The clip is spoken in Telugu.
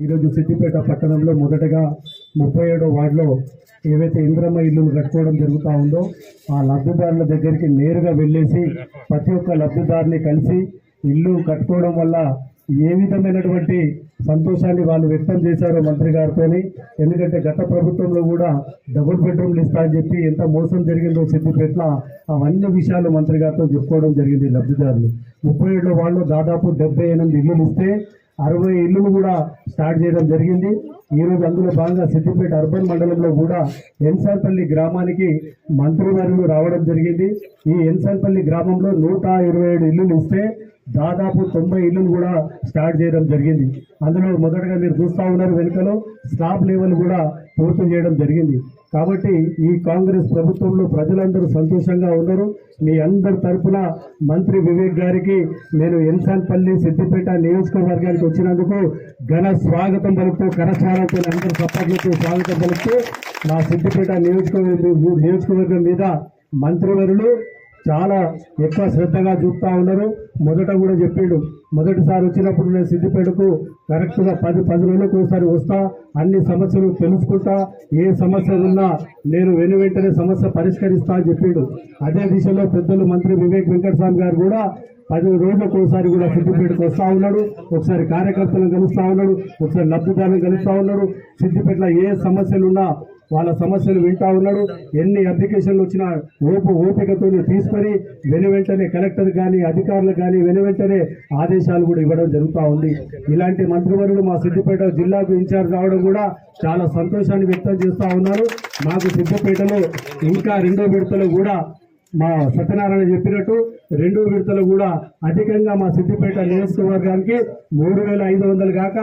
ఈరోజు సిద్దిపేట పట్టణంలో మొదటగా ముప్పై ఏడో వార్డులో ఏవైతే ఇంద్రమ్మ ఇల్లులు కట్టుకోవడం జరుగుతూ ఉందో ఆ లబ్ధిదారుల దగ్గరికి నేరుగా వెళ్ళేసి ప్రతి ఒక్క లబ్ధిదారుని కలిసి ఇల్లు కట్టుకోవడం వల్ల ఏ విధమైనటువంటి సంతోషాన్ని వాళ్ళు వ్యక్తం చేశారో మంత్రి గారితో ఎందుకంటే గత ప్రభుత్వంలో కూడా డబుల్ బెడ్రూమ్లు ఇస్తా అని చెప్పి ఎంత మోసం జరిగిందో సిద్దిపేటలో అవన్నీ విషయాలు మంత్రి గారితో చెప్పుకోవడం జరిగింది లబ్ధిదారులు. ముప్పై ఏడు వాళ్ళు దాదాపు డెబ్బై ఎనిమిది ఇల్లులు ఇస్తే అరవై ఇల్లులు కూడా స్టార్ట్ చేయడం జరిగింది. ఈరోజు అందులో భాగంగా సిద్దిపేట అర్బన్ మండలంలో కూడా ఎన్సాన్పల్లి గ్రామానికి మంత్రివర్యులు రావడం జరిగింది. ఈ ఎన్సాన్పల్లి గ్రామంలో నూట ఇరవై ఏడు ఇల్లులు ఇస్తే దాదాపు తొంభై ఇల్లులు కూడా స్టార్ట్ చేయడం జరిగింది. అందులో మొదటగా మీరు చూస్తా ఉన్నారు వెనుకలో స్లాబ్ లెవెల్ కూడా పూర్తి చేయడం జరిగింది. కాబట్టి ఈ కాంగ్రెస్ ప్రభుత్వంలో ప్రజలందరూ సంతోషంగా ఉన్నారు. మీ అందరి తరపున మంత్రి వివేక్ గారికి నేను ఎన్సాన్పల్లి సిద్దిపేట నియోజకవర్గానికి వచ్చినందుకు ఘన స్వాగతం పలుకుతూ కరచాలతో అందరూ సపోర్ట్లతో స్వాగతం పలుకుతూ మా సిద్దిపేట నియోజకవర్గం నియోజకవర్గం మీద మంత్రివరులు చాలా ఎక్కువ శ్రద్ధగా చూపుతా ఉన్నారు. మొదట కూడా చెప్పిండు మొదటిసారి వచ్చినప్పుడు నేను సిద్దిపేటకు కరెక్ట్గా పది పది రోజులకు ఒకసారి వస్తా అన్ని సమస్యలు తెలుసుకుంటా ఏ సమస్య ఉన్నా నేను వెను వెంటనే సమస్య పరిష్కరిస్తా అని చెప్పిండు. అదే దిశలో పెద్దలు మంత్రి వివేక్ వెంకటస్వామి గారు కూడా పది రోజులకు ఒకసారి కూడా సిద్దిపేటకు వస్తూ ఉన్నాడు ఒకసారి కార్యకర్తలను కలుస్తూ ఉన్నాడు ఒకసారి లబ్ధిదారులను కలుస్తూ ఉన్నాడు సిద్దిపేటలో ఏ సమస్యలు ఉన్నా వాళ్ళ సమస్యలు వింటా ఉన్నాడు. ఎన్ని అప్లికేషన్లు వచ్చినా ఓపు ఓపికతో తీసుకొని వెను వెంటనే కలెక్టర్ కానీ అధికారులు కానీ వెను వెంటనే ఆదేశాలు కూడా ఇవ్వడం జరుగుతూ ఉంది. ఇలాంటి మంత్రివర్యులు మా సిద్దిపేట జిల్లాకు ఇన్ఛార్జ్ రావడం కూడా చాలా సంతోషాన్ని వ్యక్తం చేస్తూ ఉన్నారు. మాకు సిద్దిపేటలో ఇంకా రెండో విడతలో కూడా మా సత్యనారాయణ చెప్పినట్టు రెండు విడతలు కూడా అధికంగా మా సిద్దిపేట నియోజకవర్గానికి మూడు వేల ఐదు వందలు కాక